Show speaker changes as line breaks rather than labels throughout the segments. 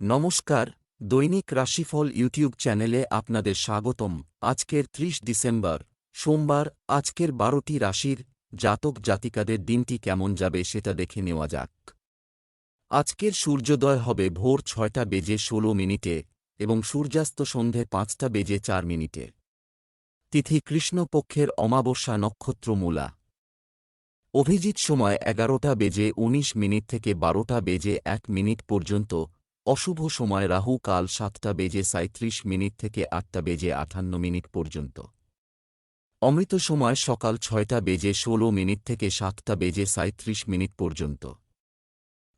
নমস্কার, দৈনিক রাশিফল ইউটিউব চ্যানেলে আপনাদের স্বাগতম। আজকের ত্রিশ ডিসেম্বর, সোমবার, আজকের বারোটি রাশির জাতক জাতিকাদের দিনটি কেমন যাবে সেটা দেখে নেওয়া যাক। আজকের সূর্যোদয় হবে ভোর ছয়টা বেজে ষোলো মিনিটে এবং সূর্যাস্ত সন্ধে পাঁচটা বেজে চার মিনিটে। তিথি কৃষ্ণপক্ষের অমাবস্যা নক্ষত্র মূলা। অভিজিৎ সময় এগারোটা বেজে ১৯ মিনিট থেকে বারোটা বেজে এক মিনিট পর্যন্ত অশুভ সময় রাহু কাল সাতটা বেজে সাঁত্রিশ মিনিট থেকে আটটা বেজে আটান্ন মিনিট পর্যন্ত। অমৃত সময় সকাল ছয়টা বেজে ষোলো মিনিট থেকে সাতটা বেজে সাঁত্রিশ মিনিট পর্যন্ত।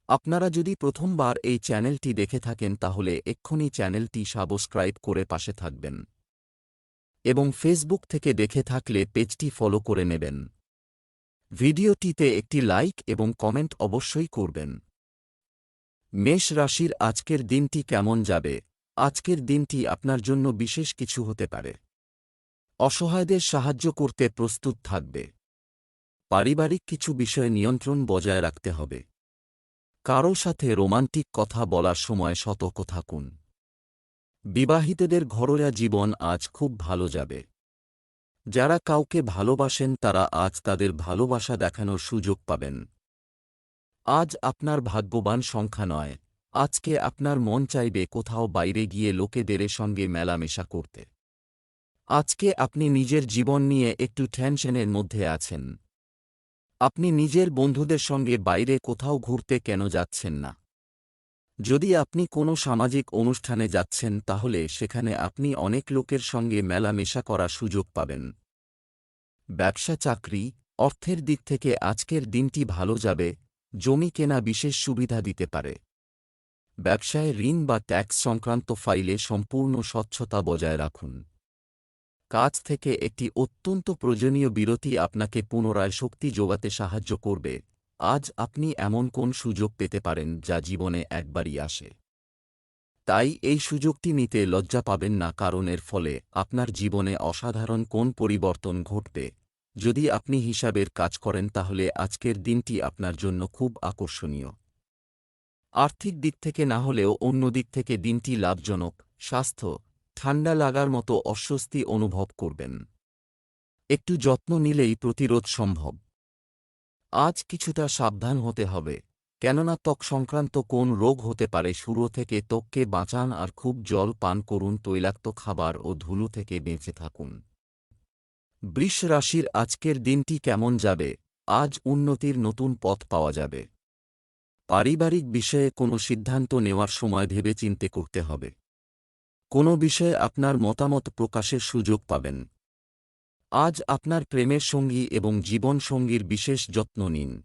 আপনারা যদি প্রথমবার এই চ্যানেলটি দেখে থাকেন তাহলে এক্ষুনি চ্যানেলটি সাবস্ক্রাইব করে পাশে থাকবেন। এবং ফেসবুক থেকে দেখে থাকলে পেজটি ফলো করে নেবেন। ভিডিওটিতে একটি লাইক এবং কমেন্ট অবশ্যই করবেন। মেষ রাশির আজকের দিনটি কেমন যাবে? আজকের দিনটি আপনার জন্য বিশেষ কিছু হতে পারে। অসহায়দের সাহায্য করতে প্রস্তুত থাকবে। পারিবারিক কিছু বিষয়ে নিয়ন্ত্রণ বজায় রাখতে হবে। কারও সাথে রোমান্টিক কথা বলার সময় সতর্ক থাকুন। বিবাহিতদের ঘরোয়া জীবন আজ খুব ভালো যাবে। যারা কাউকে ভালোবাসেন তারা আজ তাদের ভালোবাসা দেখানোর সুযোগ পাবেন। আজ আপনার ভাগ্যবান সংখ্যা নয়। আজকে আপনার মন চাইবে কোথাও বাইরে গিয়ে লোকেদের সঙ্গে মেলামেশা করতে। আজকে আপনি নিজের জীবন নিয়ে একটু টেনশনের মধ্যে আছেন। আপনি নিজের বন্ধুদের সঙ্গে বাইরে কোথাও ঘুরতে কেন যাচ্ছেন না? যদি আপনি কোনো সামাজিক অনুষ্ঠানে যাচ্ছেন, তাহলে সেখানে আপনি অনেক লোকের সঙ্গে মেলামেশা করার সুযোগ পাবেন। ব্যবসা চাকরি, অর্থের দিক থেকে আজকের দিনটি ভালো যাবে জমি কেনা বিশেষ সুবিধা দিতে পারে। ব্যবসায় ঋণ বা ট্যাক্স সংক্রান্ত ফাইলে সম্পূর্ণ স্বচ্ছতা বজায় রাখুন। কাজ থেকে একটি অত্যন্ত প্রয়োজনীয় বিরতি আপনাকে পুনরায় শক্তি যোগাতে সাহায্য করবে। আজ আপনি এমন কোন সুযোগ পেতে পারেন যা জীবনে একবারই আসে? তাই এই সুযোগটি নিতে লজ্জা পাবেন না, কারণ এর ফলে আপনার জীবনে অসাধারণ কোন পরিবর্তন ঘটবে। যদি আপনি হিসাবের কাজ করেন, তাহলে আজকের দিনটি আপনার জন্য খুব আকর্ষণীয়। আর্থিক দিক থেকে না হলেও অন্য দিক থেকে দিনটি লাভজনক, স্বাস্থ্য, ঠান্ডা লাগার মতো অস্বস্তি অনুভব করবেন। একটু যত্ন নিলেই প্রতিরোধ সম্ভব। আজ কিছুটা সাবধান হতে হবে, কেননা ত্বক সংক্রান্ত কোন রোগ হতে পারে, শুরু থেকে ত্বককে বাঁচান আর খুব জল পান করুন, তৈলাক্ত খাবার ও ধুলো থেকে বেঁচে থাকুন। বৃষ রাশির আজকের দিনটি কেমন যাবে? আজ উন্নতির নতুন পথ পাওয়া যাবে। পারিবারিক বিষয়ে কোনো সিদ্ধান্ত নেওয়ার সময় ভেবে চিনতে করতে হবে। কোনো বিষয়ে আপনার মতামত প্রকাশের সুযোগ পাবেন। আজ আপনার প্রেমের সঙ্গী এবং জীবন সঙ্গীর বিশেষ যত্ন নিন।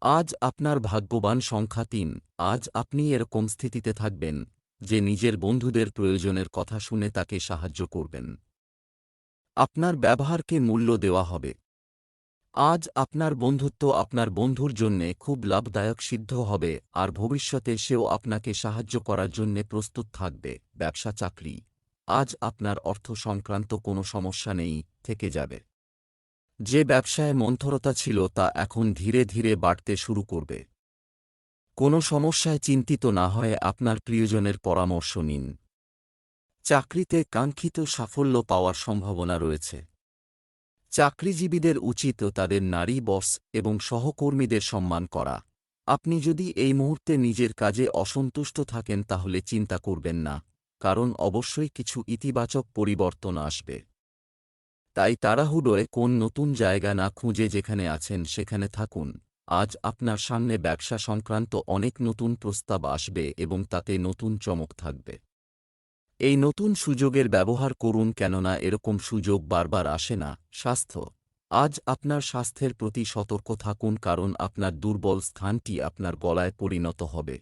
আজ আপনার ভাগ্যবান সংখ্যা তিন। আজ আপনি এরকম স্থিতিতে থাকবেন, যে নিজের বন্ধুদের প্রয়োজনের কথা শুনে তাকে সাহায্য করবেন। আপনার ব্যবহারকে মূল্য দেওয়া হবে। আজ আপনার বন্ধুত্ব আপনার বন্ধুর জন্যে খুব লাভদায়ক সিদ্ধ হবে আর ভবিষ্যতে সেও আপনাকে সাহায্য করার জন্যে প্রস্তুত থাকবে, ব্যবসা চাকরি। আজ আপনার অর্থ সংক্রান্ত কোনো সমস্যা নেই, থেকে যাবে। যে ব্যবসায় মন্থরতা ছিল তা এখন ধীরে ধীরে বাড়তে শুরু করবে। কোনো সমস্যায় চিন্তিত না হয়ে আপনার প্রিয়জনের পরামর্শ নিন। চাকরিতে কাঙ্ক্ষিত সাফল্য পাওয়ার সম্ভাবনা রয়েছে। চাকরিজীবীদের উচিত তাদের নারী বস এবং সহকর্মীদের সম্মান করা। আপনি যদি এই মুহূর্তে নিজের কাজে অসন্তুষ্ট থাকেন তাহলে চিন্তা করবেন না, কারণ অবশ্যই কিছু ইতিবাচক পরিবর্তন আসবে। তাই তাড়াহুড়োয় কোন নতুন জায়গা না খুঁজে যেখানে আছেন সেখানে থাকুন। আজ আপনার সামনে ব্যবসা সংক্রান্ত অনেক নতুন প্রস্তাব আসবে এবং তাতে নতুন চমক থাকবে। এই নতুন সুযোগের ব্যবহার করুন কেননা এরকম সুযোগ বারবার আসে না। স্বাস্থ্য। আজ আপনার স্বাস্থ্যের প্রতি সতর্ক থাকুন কারণ আপনার দুর্বল স্থানটি আপনার গলায় পরিণত হবে।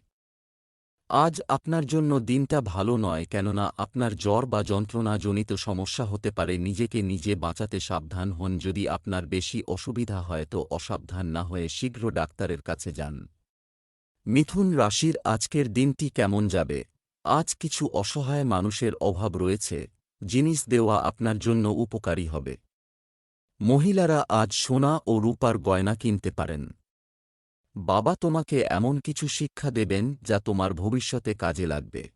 আজ আপনার জন্য দিনটা ভালো নয় কেননা আপনার জ্বর বা যন্ত্রণাজনিত সমস্যা হতে পারে, নিজেকে নিজে বাঁচাতে সাবধান হন। যদি আপনার বেশি অসুবিধা হয় তো অসাবধান না হয়ে শীঘ্র ডাক্তারের কাছে যান। মিথুন রাশির আজকের দিনটি কেমন যাবে? আজ কিছু অসহায় মানুষের অভাব রয়েছে, জিনিস দেওয়া আপনার জন্য উপকারী হবে। মহিলারা আজ সোনা ও রূপার গয়না কিনতে পারেন। বাবা তোমাকে এমন কিছু শিক্ষা দেবেন যা তোমার ভবিষ্যতে কাজে লাগবে।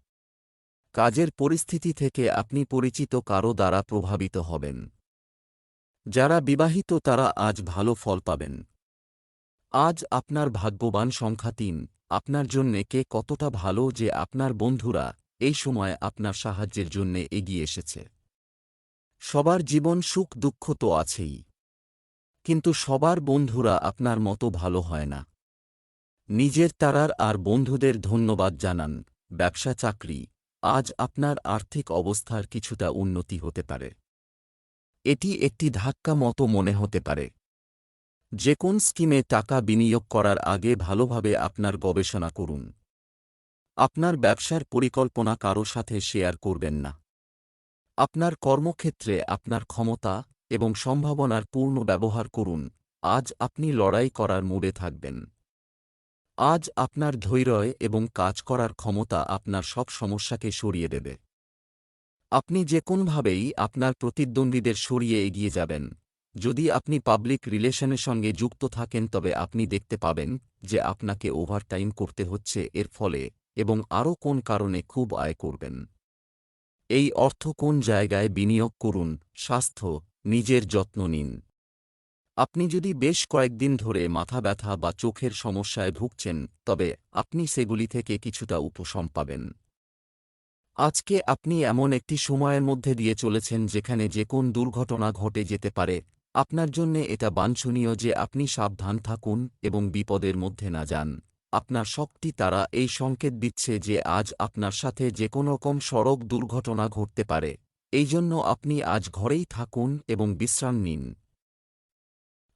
কাজের পরিস্থিতি থেকে আপনি পরিচিত কারও দ্বারা প্রভাবিত হবেন। যারা বিবাহিত তারা আজ ভালো ফল পাবেন। আজ আপনার ভাগ্যবান সংখ্যা তিন। আপনার জন্যে কে কতটা ভালো যে আপনার বন্ধুরা এই সময় আপনার সাহায্যের জন্যে এগিয়ে এসেছে। সবার জীবন সুখ দুঃখ তো আছেই। কিন্তু সবার বন্ধুরা আপনার মতো ভালো হয় না। নিজের তারার আর বন্ধুদের ধন্যবাদ জানান, ব্যবসা চাকরি, আজ আপনার আর্থিক অবস্থার কিছুটা উন্নতি হতে পারে। এটি একটি ধাক্কা মতো মনে হতে পারে। যে কোন স্কিমে টাকা বিনিয়োগ করার আগে ভালোভাবে আপনার গবেষণা করুন। আপনার ব্যবসার পরিকল্পনা কারও সাথে শেয়ার করবেন না। আপনার কর্মক্ষেত্রে আপনার ক্ষমতা এবং সম্ভাবনার পূর্ণ ব্যবহার করুন। আজ আপনি লড়াই করার মুডে থাকবেন। আজ আপনার ধৈর্য এবং কাজ করার ক্ষমতা আপনার সব সমস্যাকে সরিয়ে দেবে। আপনি যে কোনভাবেই আপনার প্রতিদ্বন্দ্বীদের সরিয়ে এগিয়ে যাবেন। যদি আপনি পাবলিক রিলেশনের সঙ্গে যুক্ত থাকেন, তবে আপনি দেখতে পাবেন যে আপনাকে ওভারটাইম করতে হচ্ছে। এর ফলে এবং আরও কোন কারণে খুব আয় করবেন। এই অর্থ কোন জায়গায় বিনিয়োগ করুন? স্বাস্থ্য, নিজের যত্ন নিন। আপনি যদি বেশ কয়েকদিন ধরে মাথা ব্যথা বা চোখের সমস্যায় ভুগছেন, তবে আপনি সেগুলি থেকে কিছুটা উপশম পাবেন। আজকে আপনি এমন একটি সময়ের মধ্যে দিয়ে চলেছেন, যেখানে যে কোন দুর্ঘটনা ঘটে যেতে পারে আপনার জন্যে এটা বাঞ্ছনীয় যে আপনি সাবধান থাকুন এবং বিপদের মধ্যে না যান। আপনার শক্তি তারা এই সংকেত দিচ্ছে যে আজ আপনার সাথে যে কোনো রকম সড়ক দুর্ঘটনা ঘটতে পারে। এই জন্য আপনি আজ ঘরেই থাকুন এবং বিশ্রাম নিন।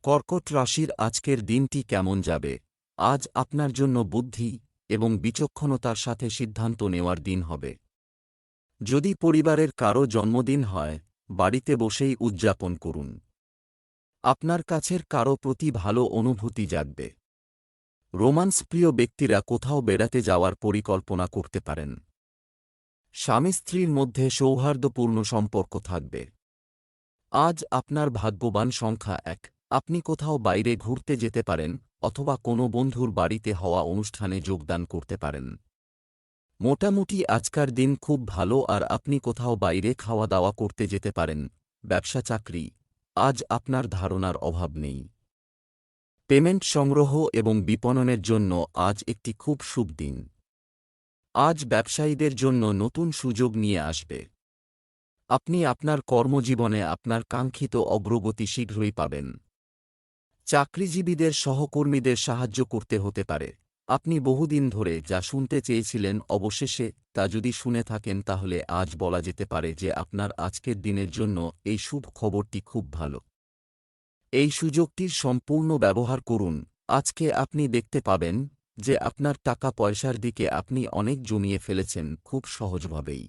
কর্কট রাশির আজকের দিনটি কেমন যাবে? আজ আপনার জন্য বুদ্ধি এবং বিচক্ষণতার সাথে সিদ্ধান্ত নেওয়ার দিন হবে। যদি পরিবারের কারও জন্মদিন হয়, বাড়িতে বসেই উদযাপন করুন। আপনার কাছের কারও প্রতি ভালো অনুভূতি জাগবে। রোমান্স প্রিয় ব্যক্তিরা কোথাও বেড়াতে যাওয়ার পরিকল্পনা করতে পারেন। স্বামী স্ত্রীর মধ্যে সৌহার্দ্যপূর্ণ সম্পর্ক থাকবে। আজ আপনার ভাগ্যবান সংখ্যা এক। আপনি কোথাও বাইরে ঘুরতে যেতে পারেন অথবা কোনো বন্ধুর বাড়িতে হওয়া অনুষ্ঠানে যোগদান করতে পারেন। মোটামুটি আজকার দিন খুব ভালো আর আপনি কোথাও বাইরে খাওয়া দাওয়া করতে যেতে পারেন। ব্যবসা চাকরি আজ আপনার ধারণার অভাব নেই। পেমেন্ট সংগ্রহ এবং বিপণনের জন্য আজ একটি খুব শুভ দিন। আজ ব্যবসায়ীদের জন্য নতুন সুযোগ নিয়ে আসবে। আপনি আপনার কর্মজীবনে আপনার কাঙ্ক্ষিত অগ্রগতি শীঘ্রই পাবেন। চাকরিজীবীদের সহকর্মীদের সাহায্য করতে হতে পারে। আপনি বহুদিন ধরে যা শুনতে চেয়েছিলেন অবশেষে তা যদি শুনে থাকেন তাহলে আজ বলা যেতে পারে যে আপনার আজকের দিনের জন্য এই শুভ খবরটি খুব ভালো। এই সুযোগটির সম্পূর্ণ ব্যবহার করুন। আজকে আপনি দেখতে পাবেন যে আপনার টাকা পয়সার দিকে আপনি অনেক জমিয়ে ফেলেছেন খুব সহজভাবেই।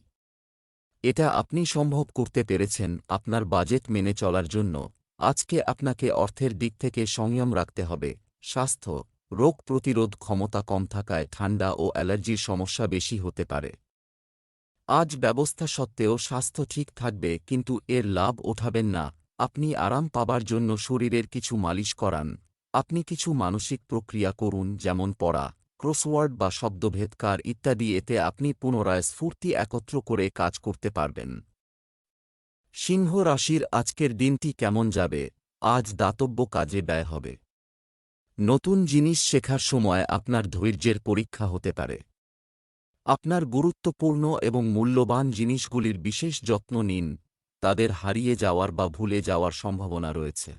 এটা আপনি সম্ভব করতে পেরেছেন আপনার বাজেট মেনে চলার জন্য। আজকে আপনাকে অর্থের দিক থেকে সংযম রাখতে হবে। স্বাস্থ্য রোগ প্রতিরোধ ক্ষমতা কম থাকায় ঠান্ডা ও অ্যালার্জির সমস্যা বেশি হতে পারে। আজ ব্যবস্থা সত্ত্বেও স্বাস্থ্য ঠিক থাকবে, কিন্তু এর লাভ ওঠাবেন না। আপনি আরাম পাবার জন্য শরীরের কিছু মালিশ করান। আপনি কিছু মানসিক প্রক্রিয়া করুন, যেমন পড়া, ক্রসওয়ার্ড বা শব্দভেদকার ইত্যাদি। এতে আপনি পুনরায় স্ফূর্তি একত্র করে কাজ করতে পারবেন। সিংহ রাশির আজকের দিনটি কেমন যাবে? আজ দাতব্য কাজে ব্যয় হবে। নতুন জিনিস শেখার সময় আপনার ধৈর্যের পরীক্ষা হতে পারে। আপনার গুরুত্বপূর্ণ এবং মূল্যবান জিনিসগুলির বিশেষ যত্ন নিন, তাদের হারিয়ে যাওয়ার বা ভুলে যাওয়ার সম্ভাবনা রয়েছে।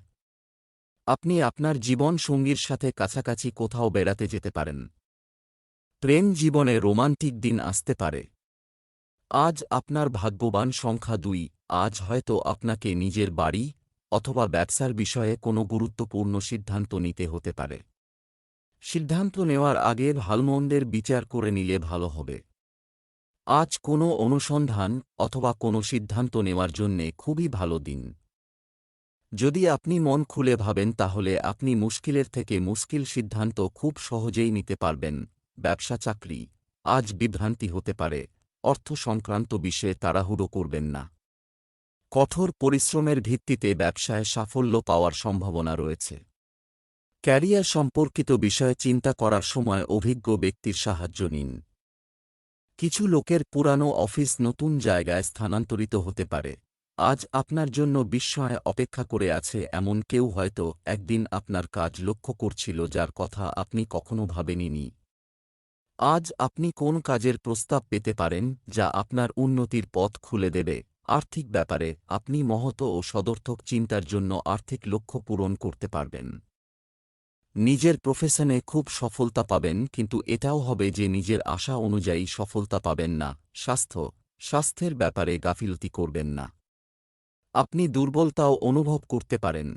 আপনি আপনার জীবন সঙ্গীর সাথে কাছাকাছি কোথাও বেড়াতে যেতে পারেন। প্রেম জীবনে রোমান্টিক দিন আসতে পারে। আজ আপনার ভাগ্যবান সংখ্যা দুই, আজ হয়তো আপনাকে নিজের বাড়ি অথবা ব্যবসার বিষয়ে কোনো গুরুত্বপূর্ণ সিদ্ধান্ত নিতে হতে পারে। সিদ্ধান্ত নেওয়ার আগে ভালমন্দের বিচার করে নিলে ভালো হবে। আজ কোনো অনুসন্ধান অথবা কোনো সিদ্ধান্ত নেওয়ার জন্যে খুবই ভালো দিন। যদি আপনি মন খুলে ভাবেন, তাহলে আপনি মুশকিলের থেকে মুশকিল সিদ্ধান্ত খুব সহজেই নিতে পারবেন। ব্যবসা চাকরি, আজ বিভ্রান্তি হতে পারে। অর্থ সংক্রান্ত বিষয়ে তাড়াহুড়ো করবেন না। কঠোর পরিশ্রমের ভিত্তিতে ব্যবসায় সাফল্য পাওয়ার সম্ভাবনা রয়েছে। ক্যারিয়ার সম্পর্কিত বিষয়ে চিন্তা করার সময় অভিজ্ঞ ব্যক্তির সাহায্য নিন। কিছু লোকের পুরানো অফিস নতুন জায়গায় স্থানান্তরিত হতে পারে। আজ আপনার জন্য বিস্ময় অপেক্ষা করে আছে এমন কেউ হয়তো একদিন আপনার কাজ লক্ষ্য করছিল যার কথা আপনি কখনো ভাবেননি। আজ আপনি কোন কাজের প্রস্তাব পেতে পারেন যা আপনার উন্নতির পথ খুলে দেবে? আর্থিক ব্যাপারে আপনি মহত ও সদর্থক চিন্তার জন্য আর্থিক লক্ষ্য পূরণ করতে পারবেন। নিজের প্রফেশনে খুব সফলতা পাবেন, কিন্তু এটাও হবে যে নিজের আশা অনুযায়ী সফলতা পাবেন না, স্বাস্থ্য, স্বাস্থ্যের ব্যাপারে গাফিলতি করবেন না। আপনি দুর্বলতাও অনুভব করতে পারেন।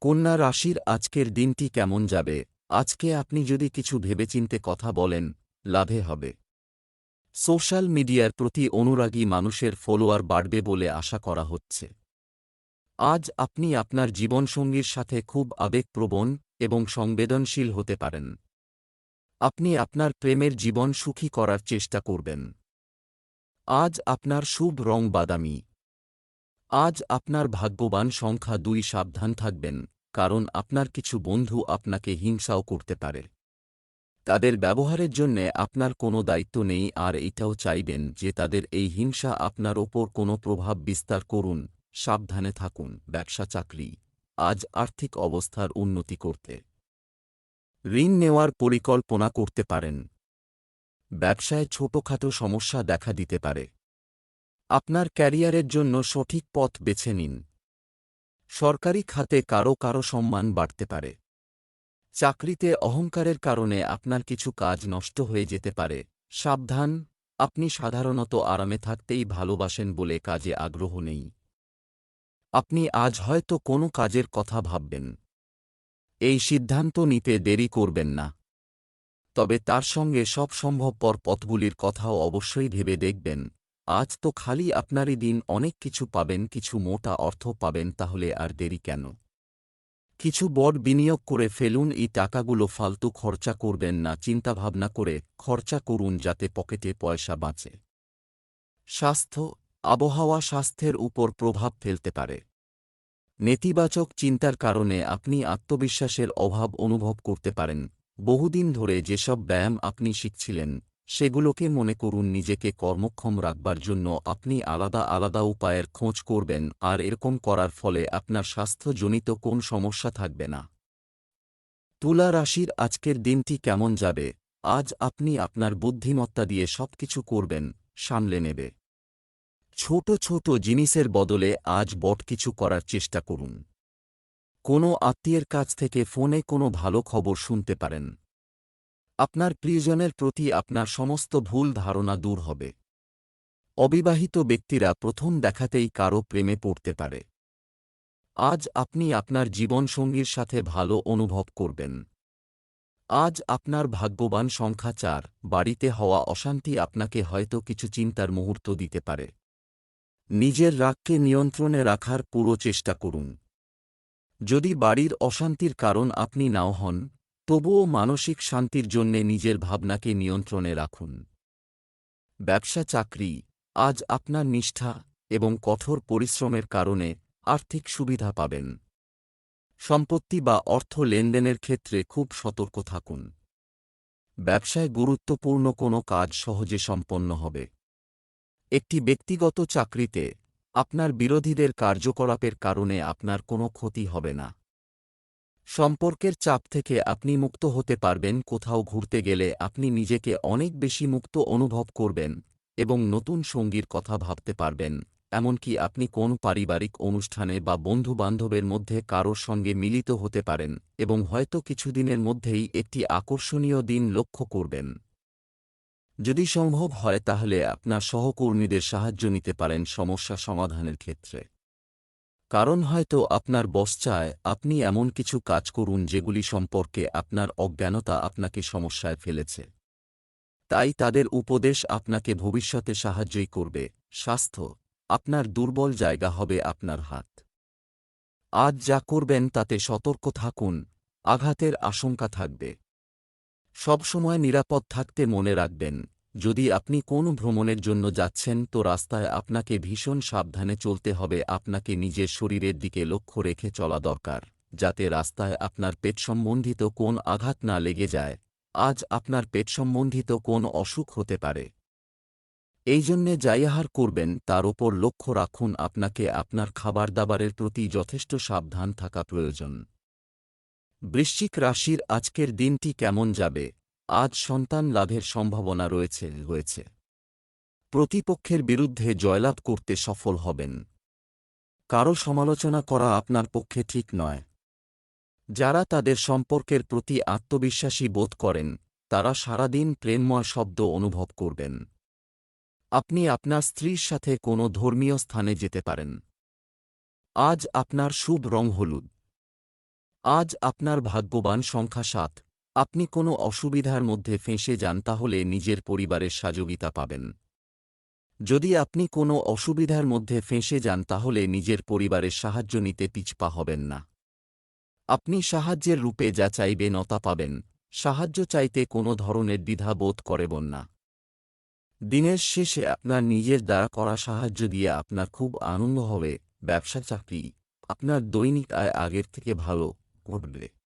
কন্যা রাশির আজকের দিনটি কেমন যাবে? আজকে আপনি যদি কিছু ভেবেচিন্তে কথা বলেন, লাভে হবে। সোশ্যাল মিডিয়ার প্রতি অনুরাগী মানুষের ফলোয়ার বাড়বে বলে আশা করা হচ্ছে। আজ আপনি আপনার জীবনসঙ্গীর সাথে খুব আবেগপ্রবণ এবং সংবেদনশীল হতে পারেন। আপনি আপনার প্রেমের জীবন সুখী করার চেষ্টা করবেন। আজ আপনার শুভ রং বাদামি। আজ আপনার ভাগ্যবান সংখ্যা দুই সাবধান থাকবেন, কারণ আপনার কিছু বন্ধু আপনাকে হিংসাও করতে পারে। তাদের ব্যবহারের জন্যে আপনার কোনো দায়িত্ব নেই, আর এটাও চাইবেন যে তাদের এই হিংসা আপনার ওপর কোনো প্রভাব বিস্তার করুন, সাবধানে থাকুন, ব্যবসা, চাকরি, আজ আর্থিক অবস্থার উন্নতি করতে। ঋণ নেওয়ার পরিকল্পনা করতে পারেন। ব্যবসায় ছোটখাটো সমস্যা দেখা দিতে পারে। আপনার ক্যারিয়ারের জন্য সঠিক পথ বেছে নিন। সরকারি খাতে কারও কারও সম্মান বাড়তে পারে। চাকরিতে অহংকারের কারণে আপনার কিছু কাজ নষ্ট হয়ে যেতে পারে। সাবধান, আপনি সাধারণত আরামে থাকতেই ভালোবাসেন বলে কাজে আগ্রহ নেই। আপনি আজ হয়তো কোনো কাজের কথা ভাববেন। এই সিদ্ধান্ত নিতে দেরি করবেন না। তবে তার সঙ্গে সব সম্ভবপর পথগুলির কথাও অবশ্যই ভেবে দেখবেন। আজ তো খালি আপনারই দিন, অনেক কিছু পাবেন, কিছু মোটা অর্থ পাবেন, তাহলে আর দেরি কেন? কিছু বড় বিনিয়োগ করে ফেলুন, এই টাকাগুলো ফালতু খরচা করবেন না, চিন্তাভাবনা করে খরচা করুন যাতে পকেটে পয়সা বাঁচে। স্বাস্থ্য, আবহাওয়া স্বাস্থ্যের উপর প্রভাব ফেলতে পারে। নেতিবাচক চিন্তার কারণে আপনি আত্মবিশ্বাসের অভাব অনুভব করতে পারেন। বহুদিন ধরে যেসব ব্যায়াম আপনি শিখছিলেন সেগুলোকে মনে করুন নিজেকে কর্মক্ষম রাখবার জন্য আপনি আলাদা আলাদা উপায়ের খোঁজ করবেন, আর এরকম করার ফলে আপনার স্বাস্থ্যজনিত কোন সমস্যা থাকবে না। তুলা রাশির আজকের দিনটি কেমন যাবে? আজ আপনি আপনার বুদ্ধিমত্তা দিয়ে সবকিছু করবেন, সামলে নেবে। ছোট ছোট জিনিসের বদলে আজ বট কিছু করার চেষ্টা করুন। কোনো আত্মীয়ের কাছ থেকে ফোনে কোনো ভালো খবর শুনতে পারেন। আপনার প্রিয়জনের প্রতি আপনার সমস্ত ভুল ধারণা দূর হবে। অবিবাহিত ব্যক্তিরা প্রথম দেখাতেই কারও প্রেমে পড়তে পারে। আজ আপনি আপনার জীবনসঙ্গীর সাথে ভালো অনুভব করবেন। আজ আপনার ভাগ্যবান সংখ্যা চার, বাড়িতে হওয়া অশান্তি আপনাকে হয়তো কিছু চিন্তার মুহূর্ত দিতে পারে। নিজের রাগকে নিয়ন্ত্রণে রাখার পুরো চেষ্টা করুন। যদি বাড়ির অশান্তির কারণ আপনি নাও হন তবুও মানসিক শান্তির জন্যে নিজের ভাবনাকে নিয়ন্ত্রণে রাখুন। ব্যবসা চাকরি আজ আপনার নিষ্ঠা এবং কঠোর পরিশ্রমের কারণে আর্থিক সুবিধা পাবেন। সম্পত্তি বা অর্থ লেনদেনের ক্ষেত্রে খুব সতর্ক থাকুন। ব্যবসায় গুরুত্বপূর্ণ কোনো কাজ সহজে সম্পন্ন হবে। একটি ব্যক্তিগত চাকরিতে আপনার বিরোধীদের কার্যকলাপের কারণে আপনার কোনো ক্ষতি হবে না। সম্পর্কের চাপ থেকে আপনি মুক্ত হতে পারবেন, কোথাও ঘুরতে গেলে আপনি নিজেকে অনেক বেশি মুক্ত অনুভব করবেন এবং নতুন সঙ্গীর কথা ভাবতে পারবেন। এমনকি আপনি কোন পারিবারিক অনুষ্ঠানে বা বন্ধুবান্ধবের মধ্যে কারোর সঙ্গে মিলিত হতে পারেন এবং হয়তো কিছুদিনের মধ্যেই একটি আকর্ষণীয় দিন লক্ষ্য করবেন। যদি সম্ভব হয় তাহলে আপনার সহকর্মীদের সাহায্য নিতে পারেন সমস্যা সমাধানের ক্ষেত্রে। কারণ হয়তো আপনার বস চায় আপনি এমন কিছু কাজ করুন যেগুলি সম্পর্কে আপনার অজ্ঞানতা আপনাকে সমস্যায় ফেলেছে। তাই তাদের উপদেশ আপনাকে ভবিষ্যতে সাহায্যই করবে। স্বাস্থ্য, আপনার দুর্বল জায়গা হবে আপনার হাত। আজ যা করবেন তাতে সতর্ক থাকুন, আঘাতের আশঙ্কা থাকবে। সবসময় নিরাপদ থাকতে মনে রাখবেন। যদি আপনি কোনো ভ্রমণের জন্য যাচ্ছেন, তো রাস্তায় আপনাকে ভীষণ সাবধানে চলতে হবে। আপনাকে নিজের শরীরের দিকে লক্ষ্য রেখে চলা দরকার, যাতে রাস্তায় আপনার পেট সম্বন্ধিত কোন আঘাত না লেগে যায়। আজ আপনার পেট সম্বন্ধিত কোন অসুখ হতে পারে। এই জন্যে যাই আহার করবেন, তার ওপর লক্ষ্য রাখুন, আপনাকে আপনার খাবার দাবারের প্রতি যথেষ্ট সাবধান থাকা প্রয়োজন। বৃশ্চিক রাশির আজকের দিনটি কেমন যাবে? আজ সন্তান লাভের সম্ভাবনা রয়েছে রয়েছে প্রতিপক্ষের বিরুদ্ধে জয়লাভ করতে সফল হবেন। কারও সমালোচনা করা আপনার পক্ষে ঠিক নয়। যারা তাদের সম্পর্কের প্রতি আত্মবিশ্বাসী বোধ করেন, তারা সারাদিন প্রেমময় শব্দ অনুভব করবেন। আপনি আপনার স্ত্রীর সাথে কোনো ধর্মীয় স্থানে যেতে পারেন। আজ আপনার শুভ রং হলুদ। আজ আপনার ভাগ্যবান সংখ্যা সাত। আপনি কোনো অসুবিধার মধ্যে ফেঁসে যান তাহলে নিজের পরিবারের সহযোগিতা পাবেন। যদি আপনি কোনো অসুবিধার মধ্যে ফেঁসে যান তাহলে নিজের পরিবারের সাহায্য নিতে পিছপা হবেন না। আপনি সাহায্যের রূপে যা চাইবে নতা পাবেন, সাহায্য চাইতে কোনো ধরনের দ্বিধা বোধ করবেন না। দিনের শেষে আপনার নিজের দ্বারা করা সাহায্য দিয়ে আপনার খুব আনন্দ হবে, ব্যবসা চাকরি, আপনার দৈনিক আয় আগের থেকে ভালো ঘটবে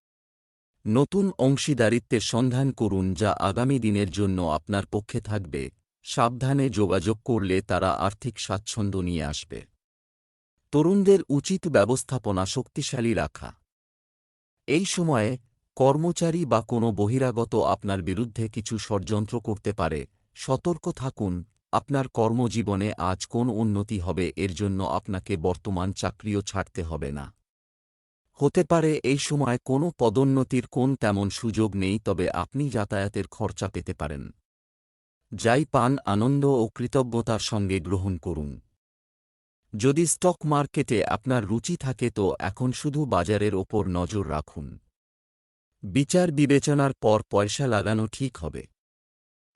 নতুন অংশীদারিত্বের সন্ধান করুন যা আগামী দিনের জন্য আপনার পক্ষে থাকবে। সাবধানে যোগাযোগ করলে তারা আর্থিক স্বাচ্ছন্দ্য নিয়ে আসবে। তরুণদের উচিত ব্যবস্থাপনা শক্তিশালী রাখা। এই সময়ে, কর্মচারী বা কোনো বহিরাগত আপনার বিরুদ্ধে কিছু ষড়যন্ত্র করতে পারে। সতর্ক থাকুন, আপনার কর্মজীবনে আজ কোন উন্নতি হবে এর জন্য আপনাকে বর্তমান চাকরিও ছাড়তে হবে না। হতে পারে এই সময় কোনো পদোন্নতির কোন তেমন সুযোগ নেই তবে আপনি যাতায়াতের খরচা পেতে পারেন। যাই পান, আনন্দ ও কৃতজ্ঞতার সঙ্গে গ্রহণ করুন। যদি স্টক মার্কেটে আপনার রুচি থাকে তো এখন শুধু বাজারের ওপর নজর রাখুন। বিচার বিবেচনার পর পয়সা লাগানো ঠিক হবে।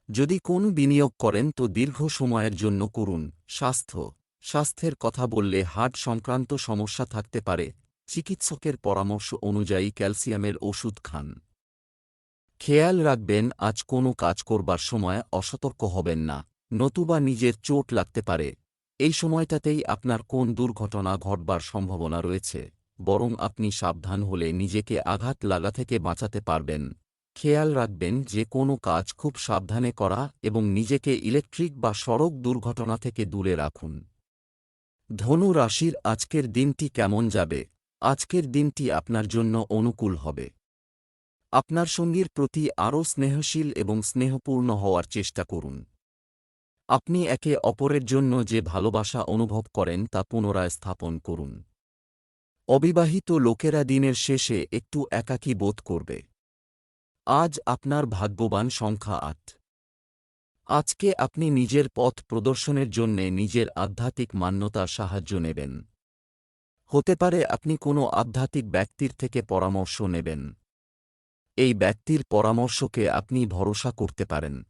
যদি কোন বিনিয়োগ করেন তো দীর্ঘ সময়ের জন্য করুন। স্বাস্থ্য, স্বাস্থ্যের কথা বললে হার্ট সংক্রান্ত সমস্যা থাকতে পারে চিকিৎসকের পরামর্শ অনুযায়ী ক্যালসিয়ামের ওষুধ খান। খেয়াল রাখবেন, আজ কোনো কাজ করবার সময় অসতর্ক হবেন না, নতুবা নিজের চোট লাগতে পারে। এই সময়টাতেই আপনার কোন দুর্ঘটনা ঘটবার সম্ভাবনা রয়েছে, বরং আপনি সাবধান হলে নিজেকে আঘাত লাগা থেকে বাঁচাতে পারবেন। খেয়াল রাখবেন যে কোনো কাজ খুব সাবধানে করা এবং নিজেকে ইলেকট্রিক বা সড়ক দুর্ঘটনা থেকে দূরে রাখুন। ধনু রাশির আজকের দিনটি কেমন যাবে? আজকের দিনটি আপনার জন্য অনুকূল হবে। আপনার সঙ্গীর প্রতি আরও স্নেহশীল এবং স্নেহপূর্ণ হওয়ার চেষ্টা করুন। আপনি একে অপরের জন্য যে ভালোবাসা অনুভব করেন তা পুনরায় স্থাপন করুন। অবিবাহিত লোকেরা দিনের শেষে একটু একাকী বোধ করবে। আজ আপনার ভাগ্যবান সংখ্যা আট। আজকে আপনি নিজের পথ প্রদর্শনের জন্যে নিজের আধ্যাত্মিক মান্যতা সাহায্য নেবেন। হতে পারে আপনি কোনো আধ্যাত্মিক ব্যক্তির থেকে পরামর্শ নেবেন। এই ব্যক্তির পরামর্শকে আপনি ভরসা করতে পারেন।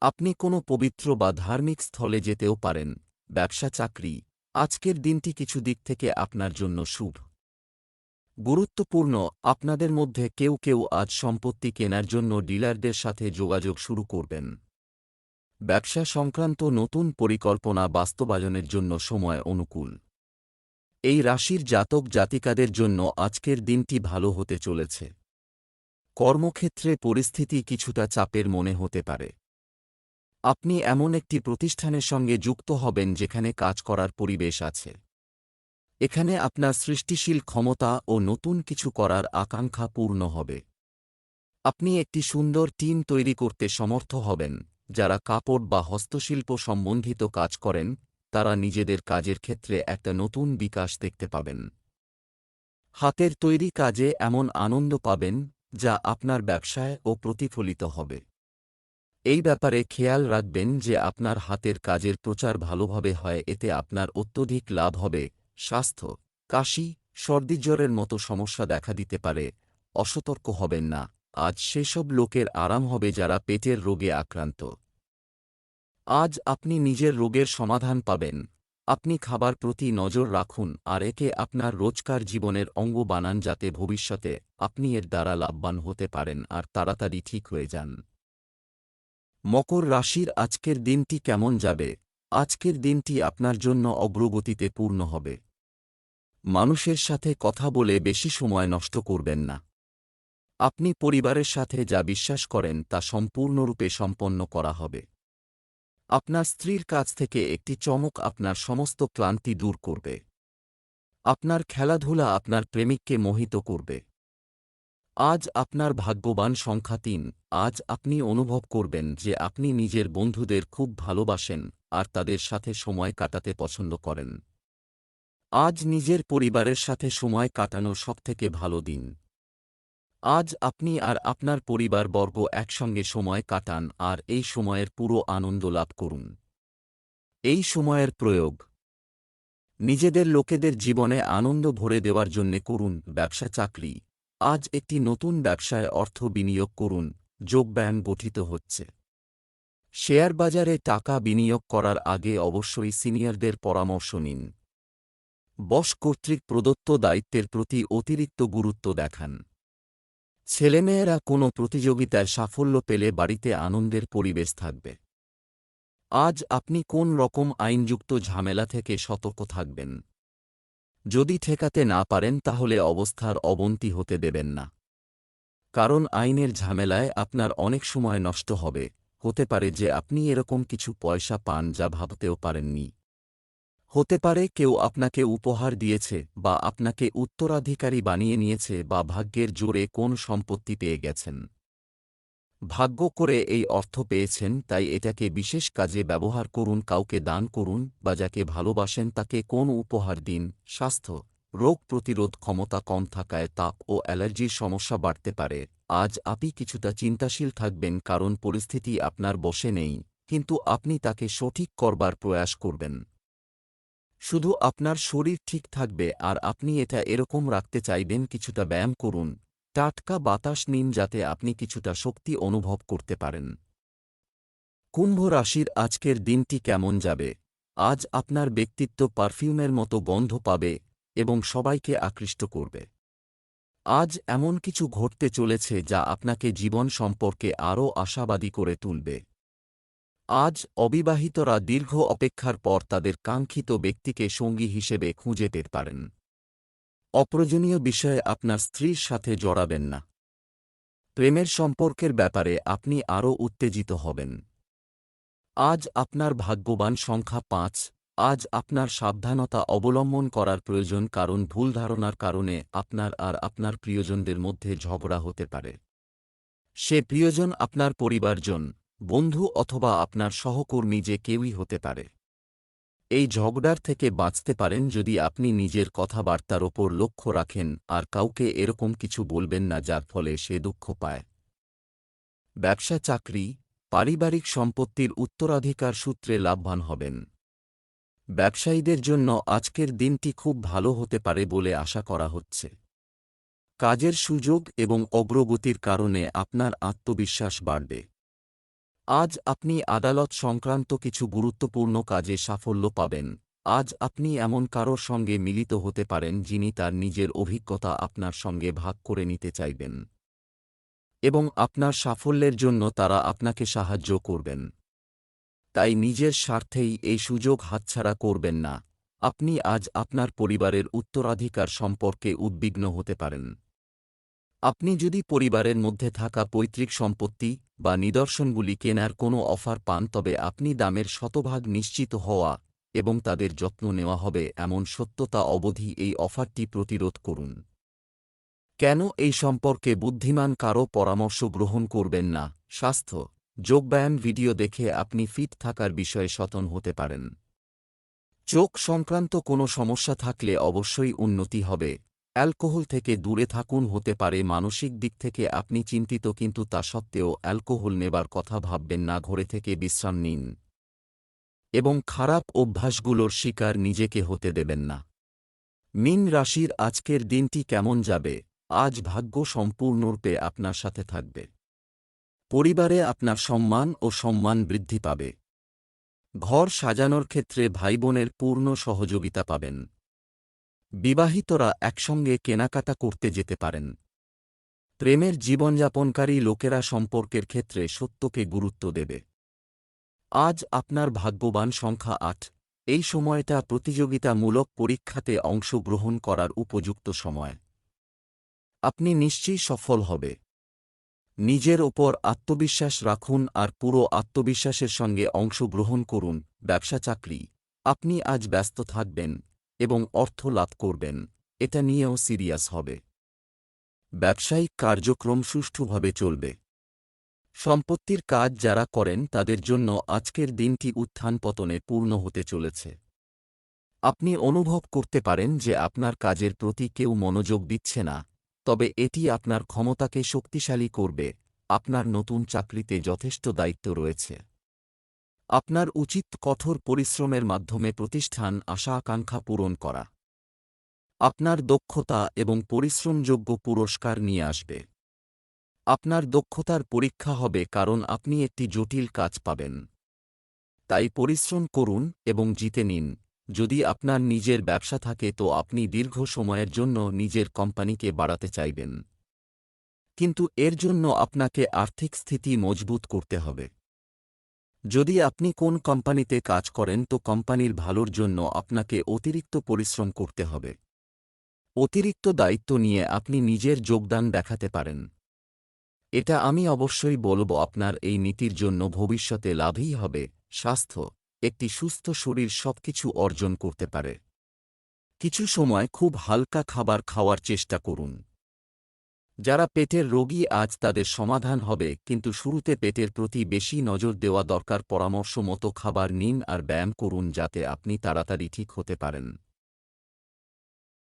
আপনি কোনো পবিত্র বা ধার্মিক স্থলে যেতেও পারেন, ব্যবসা, চাকরি। আজকের দিনটি কিছু দিক থেকে আপনার জন্য শুভ। গুরুত্বপূর্ণ, আপনাদের মধ্যে কেউ কেউ আজ সম্পত্তি কেনার জন্য ডিলারদের সাথে যোগাযোগ শুরু করবেন। ব্যবসা সংক্রান্ত নতুন পরিকল্পনা বাস্তবায়নের জন্য সময় অনুকূল। এই রাশির জাতক জাতিকাদের জন্য আজকের দিনটি ভালো হতে চলেছে। কর্মক্ষেত্রে পরিস্থিতি কিছুটা চাপের মনে হতে পারে। আপনি এমন একটি প্রতিষ্ঠানের সঙ্গে যুক্ত হবেন যেখানে কাজ করার পরিবেশ আছে। এখানে আপনার সৃষ্টিশীল ক্ষমতা ও নতুন কিছু করার আকাঙ্ক্ষা পূর্ণ হবে। আপনি একটি সুন্দর টিম তৈরি করতে সমর্থ হবেন, যারা কাপড় বা হস্তশিল্প সম্বন্ধিত কাজ করেন তারা নিজেদের কাজের ক্ষেত্রে একটা নতুন বিকাশ দেখতে পাবেন। হাতের তৈরি কাজে এমন আনন্দ পাবেন, যা আপনার ব্যবসায় ও প্রতিফলিত হবে। এই ব্যাপারে খেয়াল রাখবেন যে আপনার হাতের কাজের প্রচার ভালোভাবে হয়, এতে আপনার অত্যধিক লাভ হবে। স্বাস্থ্য, কাশি সর্দিজ্বরের মতো সমস্যা দেখা দিতে পারে। অসতর্ক হবেন না। আজ সেসব লোকের আরাম হবে যারা পেটের রোগে আক্রান্ত। আজ আপনি নিজের রোগের সমাধান পাবেন। আপনি খাবার প্রতি নজর রাখুন আর একে আপনার রোজকার জীবনের অঙ্গ বানান যাতে ভবিষ্যতে আপনি এর দ্বারা লাভবান হতে পারেন আর তাড়াতাড়ি ঠিক হয়ে যান। মকর রাশির আজকের দিনটি কেমন যাবে? আজকের দিনটি আপনার জন্য অগ্রগতিতে পূর্ণ হবে। মানুষের সাথে কথা বলে বেশি সময় নষ্ট করবেন না। আপনি পরিবারের সাথে যা বিশ্বাস করেন তা সম্পূর্ণরূপে সম্পন্ন করা হবে। আপনার স্ত্রীর কাছ থেকে একটি চমক আপনার সমস্ত ক্লান্তি দূর করবে। আপনার খেলাধুলা আপনার প্রেমিককে মোহিত করবে। আজ আপনার ভাগ্যবান সংখ্যা তিন। আজ আপনি অনুভব করবেন যে আপনি নিজের বন্ধুদের খুব ভালোবাসেন আর তাদের সাথে সময় কাটাতে পছন্দ করেন। আজ নিজের পরিবারের সাথে সময় কাটানো সবথেকে ভালো দিন। আজ আপনি আর আপনার পরিবারবর্গ একসঙ্গে সময় কাটান আর এই সময়ের পুরো আনন্দ লাভ করুন। এই সময়ের প্রয়োগ। নিজেদের লোকেদের জীবনে আনন্দ ভরে দেওয়ার জন্যে করুন ব্যবসা চাকরি। আজ একটি নতুন ব্যবসায় অর্থ বিনিয়োগ করুন যোগব্যায়াম গঠিত হচ্ছে। শেয়ার বাজারে টাকা বিনিয়োগ করার আগে অবশ্যই সিনিয়রদের পরামর্শ নিন। বস কর্তৃক প্রদত্ত দায়িত্বের প্রতি অতিরিক্ত গুরুত্ব দেখান। ছেলেমেয়েরা কোনো প্রতিযোগিতায় সাফল্য পেলে বাড়িতে আনন্দের পরিবেশ থাকবে। আজ আপনি কোন রকম আইনযুক্ত ঝামেলা থেকে সতর্ক থাকবেন? যদি ঠেকাতে না পারেন তাহলে অবস্থার অবনতি হতে দেবেন না। কারণ আইনের ঝামেলায় আপনার অনেক সময় নষ্ট হবে। হতে পারে যে আপনি এরকম কিছু পয়সা পান যা ভাবতেও পারেননি। হতে পারে কেউ আপনাকে উপহার দিয়েছে বা আপনাকে উত্তরাধিকারী বানিয়ে নিয়েছে বা ভাগ্যের জোরে কোন সম্পত্তি পেয়ে গেছেন। ভাগ্য করে এই অর্থ পেয়েছেন, তাই এটাকে বিশেষ কাজে ব্যবহার করুন, কাউকে দান করুন বা যাকে ভালোবাসেন তাকে কোন উপহার দিন, স্বাস্থ্য, রোগ প্রতিরোধ ক্ষমতা কম থাকায় তাপ ও অ্যালার্জির সমস্যা বাড়তে পারে। আজ আপনি কিছুটা চিন্তাশীল থাকবেন, কারণ পরিস্থিতি আপনার বসে নেই, কিন্তু আপনি তাকে সঠিক করবার প্রয়াস করবেন। শুধু আপনার শরীর ঠিক থাকবে আর আপনি এটা এরকম রাখতে চাইবেন কিছুটা ব্যায়াম করুন। টাটকা বাতাস নিন যাতে আপনি কিছুটা শক্তি অনুভব করতে পারেন। কুম্ভ রাশির আজকের দিনটি কেমন যাবে? আজ আপনার ব্যক্তিত্ব পারফিউমের মতো গন্ধ পাবে এবং সবাইকে আকৃষ্ট করবে। আজ এমন কিছু ঘটতে চলেছে যা আপনাকে জীবন সম্পর্কে আরও আশাবাদী করে তুলবে। আজ অবিবাহিতরা দীর্ঘ অপেক্ষার পর তাদের কাঙ্ক্ষিত ব্যক্তিকে সঙ্গী হিসেবে খুঁজে পেতে পারেন। অপ্রয়োজনীয় বিষয়ে আপনার স্ত্রীর সাথে জড়াবেন না। প্রেমের সম্পর্কের ব্যাপারে আপনি আরও উত্তেজিত হবেন। আজ আপনার ভাগ্যবান সংখ্যা পাঁচ, আজ আপনার সাবধানতা অবলম্বন করার প্রয়োজন কারণ ভুল ধারণার কারণে আপনার আর আপনার প্রিয়জনদের মধ্যে ঝগড়া হতে পারে। সে প্রিয়জন আপনার পরিবারজন বন্ধু অথবা আপনার সহকর্মী যে কেউই হতে পারে। এই ঝগড়ার থেকে বাঁচতে পারেন যদি আপনি নিজের কথাবার্তার ওপর লক্ষ্য রাখেন, আর কাউকে এরকম কিছু বলবেন না যার ফলে সে দুঃখ পায়। ব্যবসা, চাকরি, পারিবারিক সম্পত্তির উত্তরাধিকার সূত্রে লাভবান হবেন। ব্যবসায়ীদের জন্য আজকের দিনটি খুব ভালো হতে পারে বলে আশা করা হচ্ছে। কাজের সুযোগ এবং অগ্রগতির কারণে আপনার আত্মবিশ্বাস বাড়বে। আজ আপনি আদালত সংক্রান্ত কিছু গুরুত্বপূর্ণ কাজে সাফল্য পাবেন। আজ আপনি এমন কারোর সঙ্গে মিলিত হতে পারেন যিনি তার নিজের অভিজ্ঞতা আপনার সঙ্গে ভাগ করে নিতে চাইবেন। এবং আপনার সাফল্যের জন্য তারা আপনাকে সাহায্য করবেন। তাই নিজের স্বার্থেই এই সুযোগ হাতছাড়া করবেন না। আপনি আজ আপনার পরিবারের উত্তরাধিকার সম্পর্কে উদ্বিগ্ন হতে পারেন। আপনি যদি পরিবারের মধ্যে থাকা পৈতৃক সম্পত্তি বা নিদর্শনগুলি কেনার কোনো অফার পান, তবে আপনি দামের শতভাগ নিশ্চিত হওয়া এবং তাদের যত্ন নেওয়া হবে এমন সত্যতা অবধি এই অফারটি প্রতিরোধ করুন। কেন এই সম্পর্কে বুদ্ধিমান কারও পরামর্শ গ্রহণ করবেন না? স্বাস্থ্য, যোগব্যায়াম ভিডিও দেখে আপনি ফিট থাকার বিষয়ে সতন হতে পারেন। চোখ সংক্রান্ত কোনো সমস্যা থাকলে অবশ্যই উন্নতি হবে। অ্যালকোহল থেকে দূরে থাকুন হতে পারে মানসিক দিক থেকে আপনি চিন্তিত কিন্তু তা সত্ত্বেও অ্যালকোহল নেবার কথা ভাববেন না, ঘরে থেকে বিশ্রাম নিন। এবং খারাপ অভ্যাসগুলোর শিকার নিজেকে হতে দেবেন না। মিন রাশির আজকের দিনটি কেমন যাবে? আজ ভাগ্য সম্পূর্ণরূপে আপনার সাথে থাকবে। পরিবারে আপনার সম্মান ও সম্মান বৃদ্ধি পাবে। ঘর সাজানোর ক্ষেত্রে ভাইবোনের পূর্ণ সহযোগিতা পাবেন। বিবাহিতরা একসঙ্গে কেনাকাটা করতে যেতে পারেন। প্রেমের জীবনযাপনকারী লোকেরা সম্পর্কের ক্ষেত্রে সত্যকে গুরুত্ব দেবে। আজ আপনার ভাগ্যবান সংখ্যা আট। এই সময়টা প্রতিযোগিতামূলক পরীক্ষাতে অংশগ্রহণ করার উপযুক্ত সময়। আপনি নিশ্চয়ই সফল হবে। নিজের ওপর আত্মবিশ্বাস রাখুন আর পুরো আত্মবিশ্বাসের সঙ্গে অংশগ্রহণ করুন। ব্যবসা চাকরি আপনি আজ ব্যস্ত থাকবেন। এবং অর্থ লাভ করবেন। এটা নিয়েও সিরিয়াস হবে। ব্যবসায়িক কার্যক্রম সুষ্ঠুভাবে চলবে। সম্পত্তির কাজ যারা করেন তাদের জন্য আজকের দিনটি উত্থান পতনে পূর্ণ হতে চলেছে। আপনি অনুভব করতে পারেন যে আপনার কাজের প্রতি কেউ মনোযোগ দিচ্ছে না, তবে এটি আপনার ক্ষমতাকে শক্তিশালী করবে। আপনার নতুন চাকরিতে যথেষ্ট দায়িত্ব রয়েছে। আপনার উচিত কঠোর পরিশ্রমের মাধ্যমে প্রতিষ্ঠান আশা আকাঙ্ক্ষা পূরণ করা। আপনার দক্ষতা এবং পরিশ্রমযোগ্য পুরস্কার নিয়ে আসবে। আপনার দক্ষতার পরীক্ষা হবে কারণ আপনি একটি জটিল কাজ পাবেন। তাই পরিশ্রম করুন এবং জিতে নিন। যদি আপনার নিজের ব্যবসা থাকে তো আপনি দীর্ঘ সময়ের জন্য নিজের কোম্পানিকে বাড়াতে চাইবেন। কিন্তু এর জন্য আপনাকে আর্থিক স্থিতি মজবুত করতে হবে। যদি আপনি কোন কোম্পানিতে কাজ করেন, তো কোম্পানির ভালোর জন্য আপনাকে অতিরিক্ত পরিশ্রম করতে হবে। অতিরিক্ত দায়িত্ব নিয়ে আপনি নিজের যোগদান দেখাতে পারেন। এটা আমি অবশ্যই বলব, আপনার এই নীতির জন্য ভবিষ্যতে লাভই হবে, স্বাস্থ্য, একটি সুস্থ শরীর সবকিছু অর্জন করতে পারে। কিছু সময় খুব হালকা খাবার খাওয়ার চেষ্টা করুন। যারা পেটের রোগী আজ তাদের সমাধান হবে, কিন্তু শুরুতে পেটের প্রতি বেশি নজর দেওয়া দরকার। পরামর্শ মতো খাবার নিন আর ব্যায়াম করুন যাতে আপনি তাড়াতাড়ি ঠিক হতে পারেন।